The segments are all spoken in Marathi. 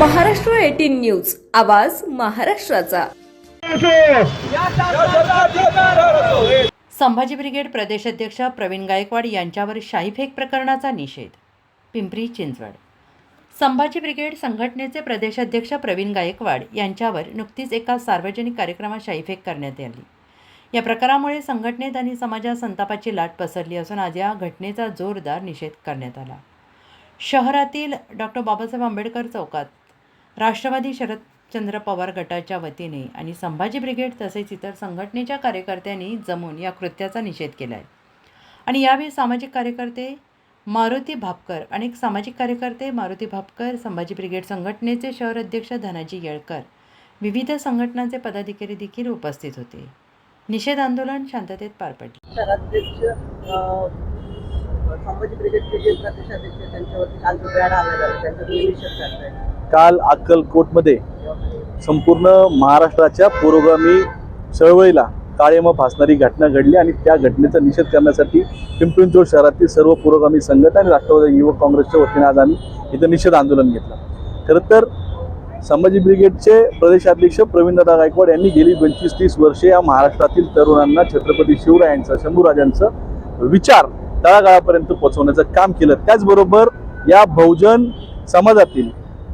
Maharashtra eighteen news. आवाज महाराष्ट्राचा. संभाजी ब्रिगेड प्रदेशाध्यक्ष प्रवीण गायकवाड यांच्यावर शाईफेक प्रकरणाचा निषेध. पिंपरी चिंचवड. संभाजी ब्रिगेड संघटनेचे प्रदेशाध्यक्ष प्रवीण गायकवाड यांच्यावर नुकतीच एका सार्वजनिक कार्यक्रमात शाईफेक करण्यात आली. या प्रकारामुळे संघटनेत आणि समाजात संतापाची लाट पसरली असून आज या घटनेचा जोरदार निषेध करण्यात आला. शहरातील डॉक्टर बाबासाहेब आंबेडकर चौकात राष्ट्रवादी शरदचंद्र पवार गटाच्या वतीने आणि संभाजी ब्रिगेड तसेच इतर संघटनेच्या कार्यकर्त्यांनी जमून या कृत्याचा निषेध केला आहे आणि यावेळी सामाजिक कार्यकर्ते मारुती भापकर अनेक सामाजिक कार्यकर्ते मारुती भापकर संभाजी ब्रिगेड संघटनेचे शहर अध्यक्ष धनाजी येळकर विविध संघटनांचे पदाधिकारी देखील उपस्थित होते. निषेध आंदोलन शांततेत पार पडले. शहराध्यक्ष संभाजी ब्रिगेडचे जे प्रदेशाध्यक्ष त्यांच्यावरती काल आला त्यांचा निषेध करताय काल अक्कलकोटमध्ये संपूर्ण महाराष्ट्राच्या पुरोगामी चळवळीला काळेमा फासणारी घटना घडली आणि त्या घटनेचा निषेध करण्यासाठी पिंपरी शहरातील सर्व पुरोगामी संघटना आणि राष्ट्रवादी युवक काँग्रेसच्या वतीने आज आम्ही इथं निषेध आंदोलन घेतलं. खरं तर संभाजी ब्रिगेडचे प्रदेशाध्यक्ष प्रवीणदादा गायकवाड यांनी गेली पंचवीस तीस वर्षे या महाराष्ट्रातील तरुणांना छत्रपती शिवरायांचं शंभूराजांचं विचार तळागाळापर्यंत पोहोचवण्याचं काम केलं. त्याचबरोबर या बहुजन समाजातील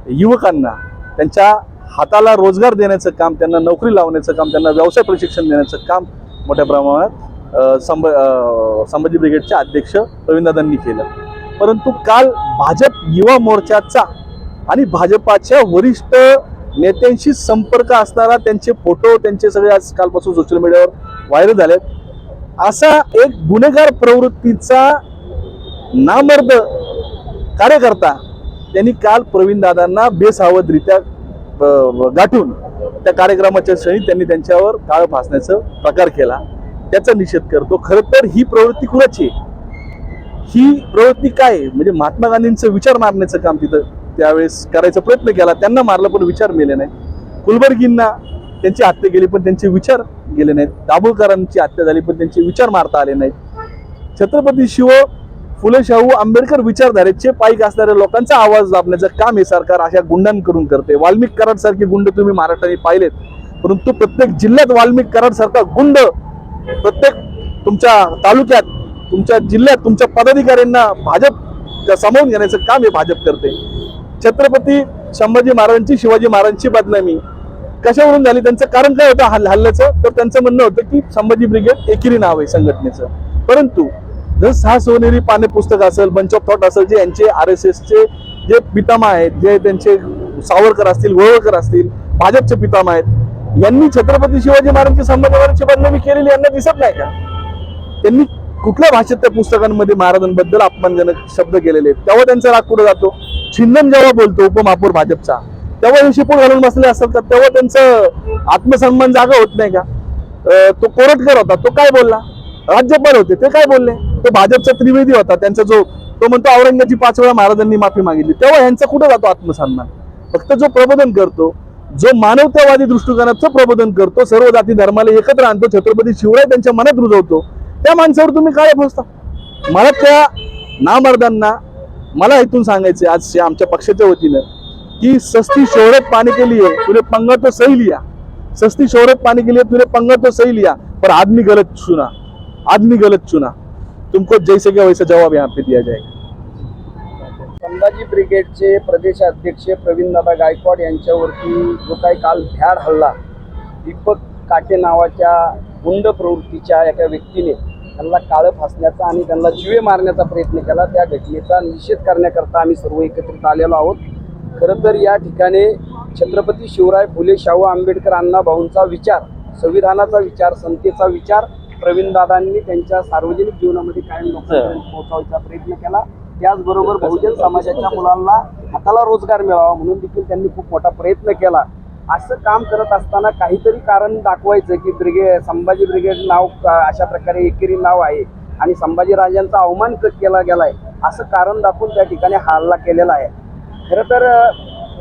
युवकांना त्यांच्या हाताला रोजगार देण्याचं काम त्यांना नोकरी लावण्याचं काम त्यांना व्यवसाय प्रशिक्षण देण्याचं काम मोठ्या प्रमाणात संभ संभाजी ब्रिगेडचे अध्यक्ष प्रवीणदादांनी केलं. परंतु काल भाजप युवा मोर्चाचा आणि भाजपाच्या वरिष्ठ नेत्यांशी संपर्क असणारा त्यांचे फोटो त्यांचे सगळे आज कालपासून सोशल मीडियावर व्हायरल झालेत. असा एक गुन्हेगार प्रवृत्तीचा नामर्द कार्यकर्ता त्यांनी काल प्रवीण दादांना बेसावधरित्या गाठून त्या कार्यक्रमाच्या क्षणी त्यांनी त्यांच्यावर काळ फासण्याचा प्रकार केला. त्याचा निषेध करतो. खरं तर ही प्रवृत्ती कुणाची आहे? ही प्रवृत्ती काय आहे? म्हणजे महात्मा गांधींचं विचार मारण्याचं काम तिथं त्यावेळेस करायचा प्रयत्न केला. त्यांना मारलं पण विचार मेले नाही कुलबर्गींना त्यांची हत्या गेली पण त्यांचे विचार गेले नाहीत. दाभोळकरांची हत्या झाली पण त्यांचे विचार मारता आले नाहीत. छत्रपती शिव फुले शाहू आंबेडकर विचारधारेचे पाईक असणाऱ्या लोकांचा आवाज दाबण्याचं काम हे सरकार अशा गुंडांकडून करते. वाल्मिक कराड सारखे गुंड तुम्ही महाराष्ट्राने पाहिलेत. परंतु प्रत्येक जिल्ह्यात वाल्मिक कराड सारखा गुंड प्रत्येक तुमच्या तालुक्यात तुमच्या जिल्ह्यात तुमच्या पदाधिकाऱ्यांना भाजप सामावून घेण्याचं काम हे भाजप करते. छत्रपती संभाजी महाराजांची शिवाजी महाराजांची बदनामी कशावरून झाली? त्यांचं कारण काय होतं? हल्ल्याचं? तर त्यांचं म्हणणं होतं की संभाजी ब्रिगेड एकेरी नाव आहे संघटनेचं. परंतु जर सहा सोनेरी पाने पुस्तक असेल बंच ऑफ थॉट असेल जे यांचे आर एस एसचे जे पितामा आहेत जे त्यांचे सावरकर असतील गोळवळकर असतील भाजपचे पितामा आहेत यांनी छत्रपती शिवाजी महाराजांची संभाजी बदनामी केलेली यांना दिसत नाही का? त्यांनी कुठल्या भाषेत त्या पुस्तकांमध्ये महाराजांबद्दल अपमानजनक शब्द केलेले आहेत? तेव्हा त्यांचा राग कुठे जातो? छिंदन जेव्हा बोलतो उपमहापौर भाजपचा तेव्हा हे शिपूट घालून बसले असतात का? तेव्हा त्यांचं आत्मसन्मान जागा होत नाही का? तो कोरटकर होता तो काय बोलला? राज्यपाल होते ते काय बोलले? तो भाजपचा त्रिवेदी होता त्यांचा जो तो म्हणतो औरंगाची पाच वेळा महाराजांनी माफी मागितली. तेव्हा यांचा कुठं जातो आत्मसन्मान? फक्त जो प्रबोधन करतो जो मानवतावादी दृष्टिकोनाचं प्रबोधन करतो सर्व जाती धर्माला एकत्र आणतो छत्रपती शिवराय त्यांच्या मनात रुजवतो त्या माणसावर तुम्ही काय फसता मला त्या नामर्दांना मला इथून सांगायचं आज आमच्या पक्षाच्या वतीनं की सस्ती शोहरत पाणी केली आहे तूने पंगा तो सही लिया. सस्ती शोहरत पाणी के लिए तुले पंगा तो सही लिया. पर आदमी गलत चुना. आदमी गलत चुना. तुमको जैसे क्या वैसा जवाब यहाँ पे दिया जाएगा। संभाजी ब्रिगेडचे प्रदेशाध्यक्ष प्रवीणदादा गायकवाड यांच्यावरती जो काही काल भ्याड हल्ला दीपक काटे नावाच्या गुंड प्रवृत्तीच्या एका व्यक्तीने त्यांना काळं फासण्याचा आणि त्यांना जीवे मारण्याचा प्रयत्न केला त्या घटनेचा निषेध करण्याकरता आम्ही सर्व एकत्रित आलेलो आहोत. खरं तर या ठिकाणी छत्रपती शिवराय फुले शाहू आंबेडकर अण्णा भाऊंचा विचार संविधानाचा विचार संतेचा विचार प्रवीणदादांनी त्यांच्या सार्वजनिक जीवनामध्ये कायम लोकांपर्यंत पोहोचवायचा प्रयत्न केला. त्याचबरोबर बहुजन समाजाच्या मुलांना हाताला रोजगार मिळावा म्हणून देखील त्यांनी खूप मोठा प्रयत्न केला. असं काम करत असताना काहीतरी कारण दाखवायचं की ब्रिगेड संभाजी ब्रिगेड नाव अशा प्रकारे एकेरी नाव आहे आणि संभाजीराजांचा अवमान क- केला गेलाय असं कारण दाखवून त्या ठिकाणी हल्ला केलेला आहे. खरं तर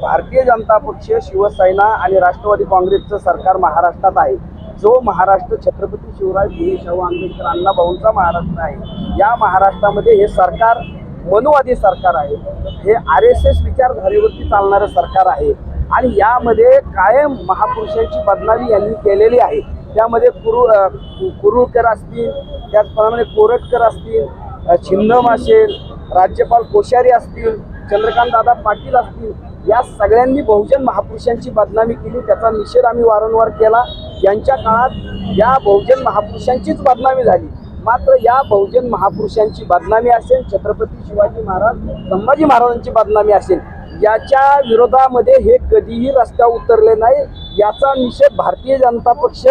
भारतीय जनता पक्ष शिवसेना आणि राष्ट्रवादी काँग्रेसचं सरकार महाराष्ट्रात आहे. जो महाराष्ट्र छत्रपती शिवराय फुले शाहू आंबेडकर अण्णाभाऊंचा महाराष्ट्र आहे या महाराष्ट्रामध्ये हे सरकार मनुवादी सरकार आहे. हे आर एस एस विचारधारेवरती चालणारं सरकार आहे. आणि यामध्ये कायम महापुरुषांची बदनामी यांनी केलेली आहे. त्यामध्ये कुरु कुरुळकर असतील त्याचप्रमाणे कोरटकर असतील छिन्नम असेल राज्यपाल कोश्यारी असतील चंद्रकांत दादा पाटील असतील या सगळ्यांनी बहुजन महापुरुषांची बदनामी केली. त्याचा निषेध आम्ही वारंवार केला. यांच्या काळात या बहुजन महापुरुषांचीच बदनामी झाली. मात्र या बहुजन महापुरुषांची बदनामी असेल छत्रपती शिवाजी महाराज संभाजी महाराजांची बदनामी असेल याच्या विरोधामध्ये हे कधीही रस्त्यावर उतरले नाही. याचा निषेध भारतीय जनता पक्ष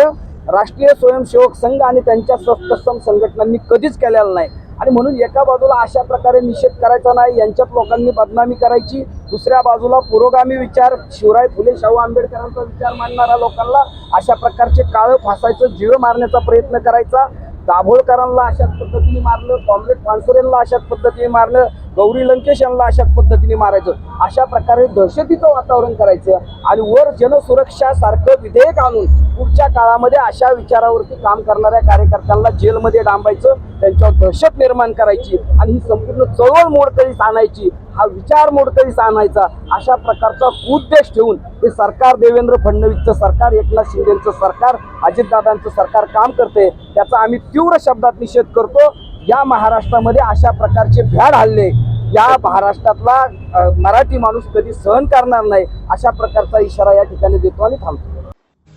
राष्ट्रीय स्वयंसेवक संघ आणि त्यांच्या स्वस्तसम संघटनांनी कधीच केलेला नाही. आणि म्हणून एका बाजूला अशा प्रकारे निषेध करायचा नाही यांच्यात लोकांनी बदनामी करायची. दुसऱ्या बाजूला पुरोगामी विचार शिवराय फुले शाहू आंबेडकरांचा विचार मांडणाऱ्या लोकांना अशा प्रकारचे काळं फासायचं जीव मारण्याचा प्रयत्न करायचा. दाभोळकरांना अशाच पद्धतीने मारलं कॉम्रेड पानसरेंना अशाच पद्धतीने मारलं गौरी लंकेश यांना अशाच पद्धतीने मारायचं. अशा प्रकारे दहशतीचं वातावरण करायचं आणि वर जनसुरक्षा सारखं विधेयक आणून पुढच्या काळामध्ये अशा विचारावरती काम करणाऱ्या कार्यकर्त्यांना जेलमध्ये डांबायचं त्यांच्यावर दहशत निर्माण करायची आणि ही संपूर्ण चळवळ मोडकळीस आणायची हा विचार मोडकळीस आणायचा अशा प्रकारचा उद्देश ठेवून हे सरकार देवेंद्र फडणवीसचं सरकार एकनाथ शिंदेचं सरकार अजितदादांचं सरकार काम करते. त्याचा आम्ही तीव्र शब्दात निषेध करतो. या महाराष्ट्रामध्ये अशा प्रकारचे भ्याड हल्ले या महाराष्ट्रातला मराठी माणूस कधी सहन करणार नाही अशा प्रकारचा इशारा या ठिकाणी देतो आणि थांबतो.